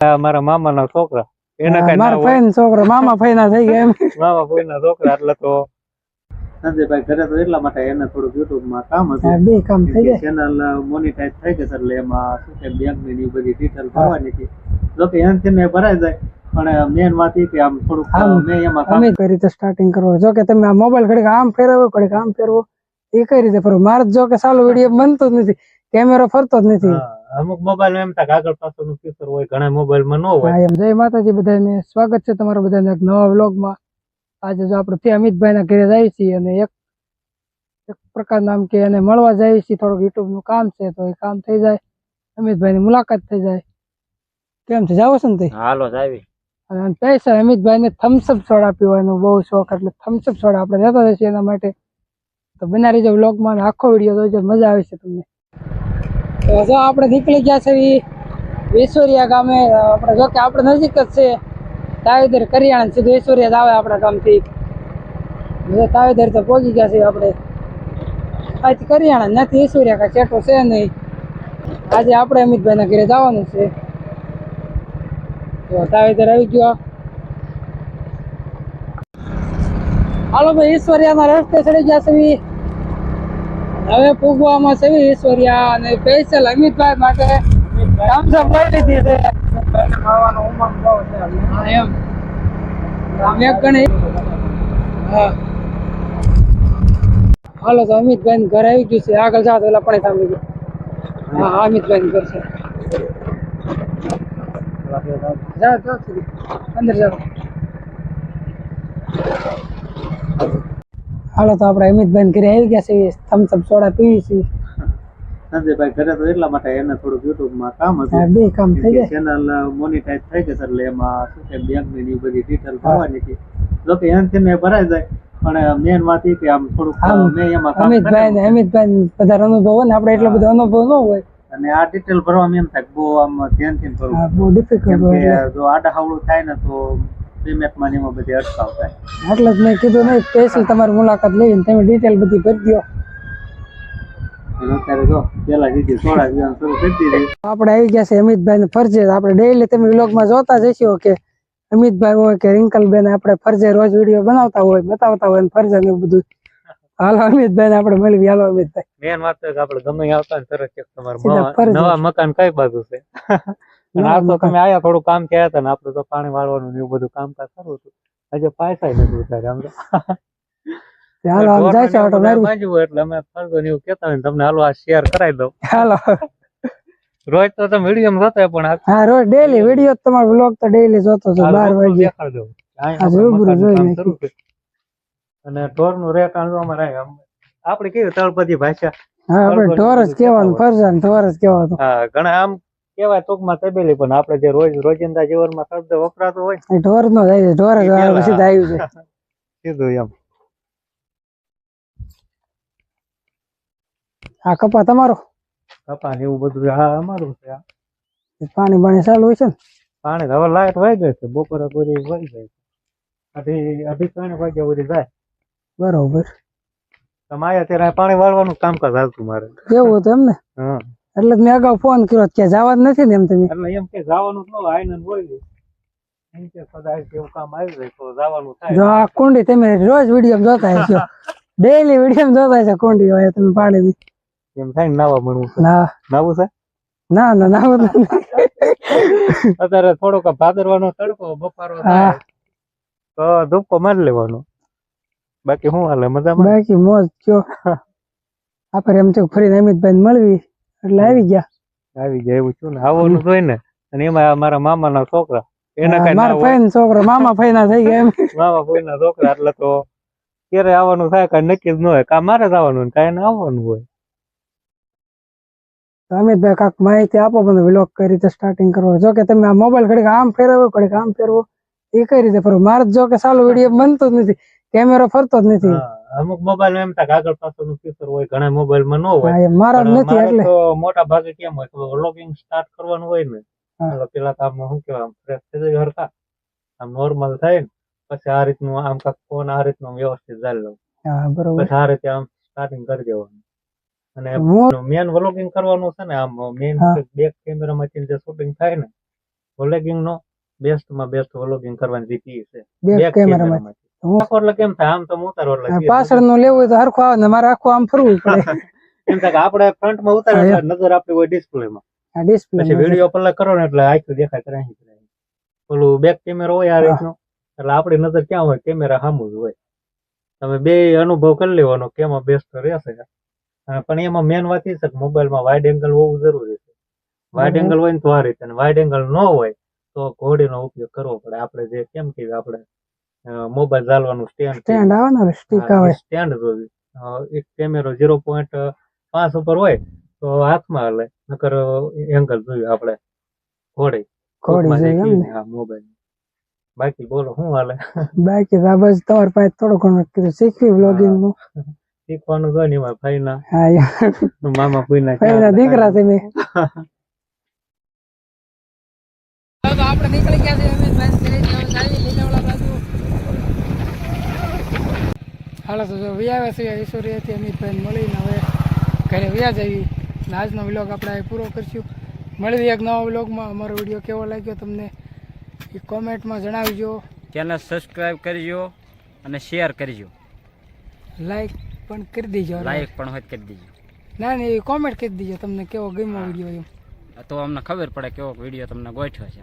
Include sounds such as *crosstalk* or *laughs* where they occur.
મારા મામાના છોકરા. એના કઈ ના મારા ફઈ નો છોકરો મામા ફઈ ના થઈ ગયા એમ. મામા ના છોકરા એટલે તો. સંજયભાઈ ઘરે તો એટલા માટે એને થોડુંક યુટ્યુબમાં કામ હતું. બે કામ થઈ જાય. ચેનલ મોનિટાઈઝ થઈ ગઈ એટલે એમાં શું છે બેંકની બધી ડિટેલ ભરવાની હતી. જોકે એનથી ને ભરાઈ જાય પણ મેન વાત એ કે આમ થોડુંક મેં એમાં કામ અમે કઈ રીતે સ્ટાર્ટિંગ કરવો? જો કે તમે આ મોબાઈલ ઘડીક આમ ફેરવો ઘડીક આમ ફેરવો એ કઈ રીતે ફરવું? મારે જો કે સાલું વીડિયો બનતો જ નથી કેમેરો ફરતો જ નથી. અમુક મોબાઈલ એમ થાય આગળ પાછળનું ફીચર હોય ઘણા મોબાઈલમાં ન હોય. એમ. જય માતાજી બધાને. સ્વાગત છે તમારા બધાને એક નવા વ્લોગમાં. આજે જો આપણે ત્યાં અમિતભાઈના ઘરે જઈએ છીએ અને એક એક પ્રકારના આમ કે એને મળવા જઈએ છીએ. થોડુંક યુટ્યુબનું કામ છે તો એ કામ થઈ જાય. અમિતભાઈની મુલાકાત થઈ જાય. કેમ છે? જાવ છે ને તે હાલો જાવી અને પૈસા અમિતભાઈને થમ્સઅપ સોડા પીવાનો બહુ શોખ. એટલે થમ્સઅપ સોડા આપણે લેતા જઈએ એના માટે. તો બના જો વ્લોગમાં આખો વીડિયો જોઈજો મજા આવી છે તમને. તો જો આપણે નીકળી ગયા છે વેસોરિયા ગામે આપણે જો કે આપણે નજીક જ છે. તાવેદર કરિયાણા સીધું વેસોરિયા જ આવે આપણા ગામથી. જો તાવેદર તો પહોંચી ગયા છે આપણે. અહીંથી કરિયાણા નથી વેસોરિયા કાંઈ ચેટો છે નહીં. આજે આપણે અમિતભાઈના ઘરે જવાનું છે. તો તાવેદર આવી ગયો. હાલો ભાઈ ઈશ્વરિયાના રસ્તે ચડી ગયા છે. હવે પૂગવામાં છે ઈશ્વરિયા અને સ્પેશિયલ અમિતભાઈ માટે થમ્સઅપ લઈ લીધી છે. એમ. એક ગણી. હા. હાલો અમિતભાઈ ઘર આવી ગયું છે. આગળ જાઓ પેલા પણ સાંભળી ગયું હા અમિતભાઈ ઘર છે. અંદર જાઓ. હાલો તો આપણે અમિતભાઈ ઘરે આવી ગયા છે થમ્સઅપ સોડા પીવી છીએ. સંજયભાઈ ઘરે તો એટલા માટે એને થોડુંક યુટ્યુબમાં કામ હતું. બે કામ થઈ જાય ચેનલ મોનિટાઈઝ થઈ ગઈ એટલે એમાં શું છે બેંકની એ બધી ડિટેલ ભરવાની હતી જોકે એનથી ને ભરાઈ જાય પણ મેન વાત એ કે આમ થોડુંક મેં એમાં અમિતભાઈ અમિતભાઈ વધારે અનુભવ હોય ને આપણે એટલો બધો અનુભવ ન હોય. અને આ ડિટેલ ભરવામાં એમ થાય બહુ આમ ધ્યાનથી ભરવું બહુ ડિફિકલ્ટ જો આડા હાવડું થાય ને તો પેમેન્ટમાં ને બધી અટકાવ એટલે જ મેં કીધું નહીં સ્પેશિયલ તમારી મુલાકાત લઈને તમે ડિટેલ બધી ભરી દો આપણે આવી ગયા છે અમિતભાઈ ને ફરજે. આપણે ડેઈલી તમે વ્લોગમાં જોતા જશો કે અમિતભાઈ હોય કે રિંકલબેન આપણે ફરજે રોજ વીડિયો બનાવતા હોય બતાવતા હોય ને ફરજે ને એવું બધું. હાલો અમિતભાઈ આપડે આપણે મળવી હાલો અમિતભાઈ. મેન વાત તો કે આપણે ગમે આવતા ને તરત તમારું. નવા મકાન કઈ બાજુ છે? અને આ તો તમે આયા થોડું કામ કહેતા હતા ને આપણે તો પાણી વાળવાનું ને એવું બધું કામકાજ કરવું હતું. આજે પાયસા નથી ઉતાર્યા આમ હાલો આમ જાય છે ઓટો એવું બધું મારવી બાંધ્યું હોય એટલે અમે ફરજો ને એવું કહેતા હોય તમને હાલો આ શેર કરાવી દઉં. હાલો. રોજ તો તમે વીડિયો જોતા પણ હા રોજ ડેઈલી વીડિયો તમારો વ્લોગ તો ડેલી જોતો છો હાલ બાર રૂબરૂ વાગે દેખાડજો. અહીં હા, રૂબરૂ જોઈ કામ નાખ્યું. શરૂ છે. અને જો અમારે આપણે કેવી તળપદી ભાષા? હા આપણે ઢોર જ કેવાનું કહેવાનું કહેતા ફરજા ને ઢોર જ કહેવાનું. હા ઘણા આમ કેવાય ટૂંકમાં તબેલી પણ આપણે જે રોજ રોજિંદા જીવનમાં શબ્દ વપરાતો હોય ઢોર નો જાય ઢોર સીધા આવ્યું છે સીધું એમ. આ કપા તમારો? કપા ને એવું બધું હા અમારું છે આ. પાણી બાણી ચાલુ હોય છે ને? પાણી હવે લાઈટ વહી ગઈ છે બપોરે પૂરી વહી ગઈ છે. અઢી અઢી ત્રણ વાગ્યા સુધી જાય બરોબર. તમારે અત્યારે ત્યારે પાણી વાળવાનું કામકાજ હાલતું મારે. એવું હતું એમ ને? હા. એટલે મેં અગાઉ ફોન કર્યો કે જવા જ નથી ને એમ તમે? એટલે એમ કે જવાનું ન હોય આઈને બોલી એમ કે કદાચ એવું કામ આવી જાય તો જવાનું થાય. જો આ કુંડી તમે રોજ વીડિયો જોતા હશો. ડેઈલી વીડિયો જોતા હશો કુંડી હોય તમે પાણીની એમ થાય ને નાવા મળવું છે. ના. નાવું છે? ના ના ના ના. અત્યારે થોડોક ભાદરવાનો તડકો બફારો હા. થાય તો ધૂપકો મારી લેવાનો. બાકી શું હાલે મજામાં? બાકી મોજ કયો. *laughs* આપણે એમ તો ફરીને અમિતભાઈ મળવી. એટલે આવી ગયા. આવી ગયા એવું છું ને. આવવાનું હોય ને અને એમાં મારા મારા મામાના છોકરા. એના કઈ મારા ફઈ છોકરા મામા ફઈ ના થઈ ગયા એમ. *laughs* મામા કોઈના છોકરા એટલે તો ક્યારે આવવાનું થાય કઈ નક્કી જ ન હોય. કા મારે જ આવવાનું ને કાંઈ એને આવવાનું હોય. અમિતભાઈ કાંક માહિતી આપો મને વ્લોગ કઈ રીતે સ્ટાર્ટિંગ કરવો. જો કે તમે આ મોબાઈલ ઘડીક આમ ફેરવો ઘડીક આમ ફેરવો એ કઈ રીતે ફરવું? મારે જો કે સારું વીડિયો બનતો જ નથી. કેમેરો ફરતો જ નથી. અમુક મોબાઈલ એમ થાય આગળ પાછળનું ફીચર હોય ઘણા મોબાઈલમાં ન હોય. મારા નથી એટલે. મોટા ભાગે કેમ હોય તો વ્લોગિંગ સ્ટાર્ટ કરવાનું હોય ને પેલા તો આમ શું કેવાય ફ્રેશ થઈ જાય હરતા આમ નોર્મલ થાય ને પછી આ રીતનું આમ કાંક ફોન આ રીતનું વ્યવસ્થિત ચાલી લઉં બરોબર. પછી આ રીતે આમ સ્ટાર્ટિંગ કરી દેવાનું. અને મેન વ્લોગિંગ કરવાનું છે ને આમ મેન બેક કેમેરા માંથી જે શૂટિંગ થાય ને વ્લોગિંગ નો બેસ્ટમાં બેસ્ટ વ્લોગિંગ કરવાની રીતિ છે. બેક Back કેમેરામાં camera માંથી. હું આખો એટલે કેમ થાય આમ તો હું ઉતારો એટલે પાછળનું લેવું હોય તો હરખું આવે ને મારે આખું આમ ફરવું *laughs* પડે. એમ થાય આપણે ફ્રન્ટમાં ઉતારે નજર આપણી હોય ડિસ્પ્લે માં ડિસ્પ્લે પછી વીડિયો પલ્લે કરો ને એટલે આખું દેખાય કરે અહીં બેક કેમેરો હોય આ રીતનો. એટલે આપણી નજર ક્યાં હોય? કેમેરા સામું જ હોય. તમે બે અનુભવ કરી લેવાનો કેમાં બેસ્ટ રહેશે. પણ એમાં મેન વાત એ છે કે મોબાઈલમાં વાઇડ એંગલ હોવું જરૂરી છે. વાઇડ એંગલ હોય ને તો આ રીતે. વાઇડ એંગલ ન હોય તો ઘોડીનો ઉપયોગ કરવો પડે. આપણે જે કેમ કે આપણે મોબાઈલ ચાલવાનું સ્ટેન્ડ સ્ટેન્ડ આવે ને સ્ટીક આવે. સ્ટેન્ડ જોવી. એક કેમેરો ઝીરો પોઈન્ટ પાંચ ઉપર હોય તો હાથમાં હાલે. નકર એંગલ જોયું આપણે. ઘોડી. એમ મોબાઈલ બાકી બોલો શું હાલે? *laughs* બાકી આ બસ તમારી પાસે થોડું ઘણું કીધું. શીખવી બ્લોગિંગનું. શીખવાનું કોઈ નહીં ભાઈ ના હા યાર મામા પુઈના પહેલા દીકરા તમે આપણે નીકળી ગયા છે અમે જઈએ લીલાવડા બાજુ હાલો તો જો વ્યાવ્યા છે ઈશ્વરીયથી અમિતભાઈ મળીને હવે ઘરે વ્યા જઈએ અને આજનો વ્લોગ આપણે પૂરો કરશું. મળી એક નવા વ્લોગમાં અમારો વીડિયો કેવો લાગ્યો તમને એ કોમેન્ટમાં જણાવજો. ચેનલ સબસ્ક્રાઈબ કરજો અને શેર કરજો. લાઈક પણ કરી દેજો લાઈક પણ હોય કરી દેજો. ના ના એ કોમેન્ટ કરી દેજો તમને કેવો ગમ્યો વીડિયો એમ. તો અમને ખબર પડે કેવો વીડિયો તમને ગોઠવ્યો છે.